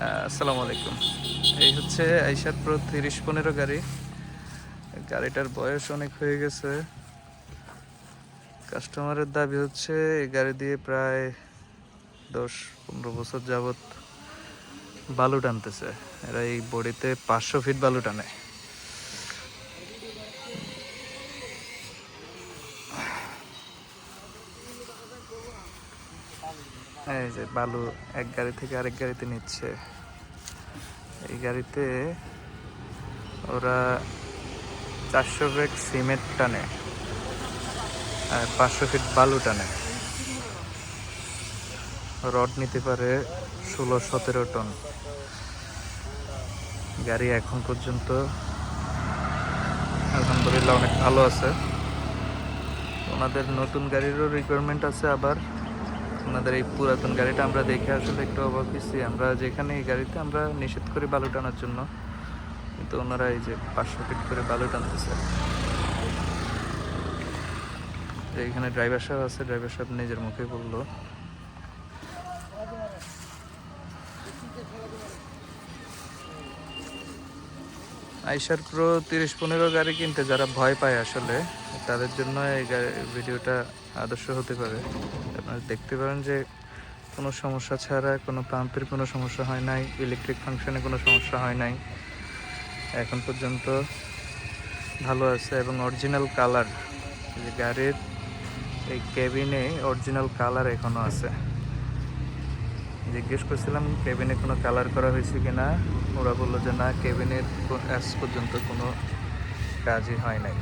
আসসালামু আলাইকুম। এই হচ্ছে আইসার প্রো তিরিশ পনেরো গাড়ি। গাড়িটার বয়স অনেক হয়ে গেছে। কাস্টমারের দাবি হচ্ছে এই গাড়ি দিয়ে প্রায় দশ পনেরো বছর যাবত বালু টানতেছে। এরা এই বডিতে পাঁচশো ফিট বালু টানে। এই যে বালু এক গাড়ি থেকে আরেক গাড়িতে নিচ্ছে। এই গাড়িতে ওরা চারশো ব্যাগ সিমেন্ট টানে আর পাঁচশো ফিট বালু টানে। রড নিতে পারে ষোলো, সতেরো টন। গাড়ি এখন পর্যন্ত আলহামদুলিল্লাহ অনেক ভালো আছে। ওনাদের নতুন গাড়িরও রিকোয়ারমেন্ট আছে আবার। ওনাদের এই পুরাতন গাড়িটা আমরা দেখে আসলে একটু অবাক হয়েছি। আমরা যেখানে এই গাড়িতে আমরা নিষেধ করি বালু টানার জন্য, কিন্তু ওনারা এই যে পাঁচশো ফিট করে বালু টানতেছে। এখানে ড্রাইভার সাহেব আছে ড্রাইভার সাহেব নিজের মুখে বলল আইসার প্রো তিরিশ পনেরো গাড়ি কিনতে যারা ভয় পায় আসলে, তাদের জন্য এই ভিডিওটা আদর্শ হতে পারে। আপনারা দেখতে পারেন যে কোনো সমস্যা ছাড়া কোনো পাম্পের কোনো সমস্যা হয় নাই, ইলেকট্রিক ফাংশনে কোনো সমস্যা হয় নাই। এখন পর্যন্ত ভালো আছে এবং অরিজিনাল কালার যে গাড়ির এই কেবিনে অরিজিনাল কালার এখনও আছে। জিজ্ঞেস করছিলাম, কেবিনে কোনো কালার করা হয়েছে কি না ওরা বলল যে না, কেবিনের আজ পর্যন্ত কোনো কাজই হয় নাই।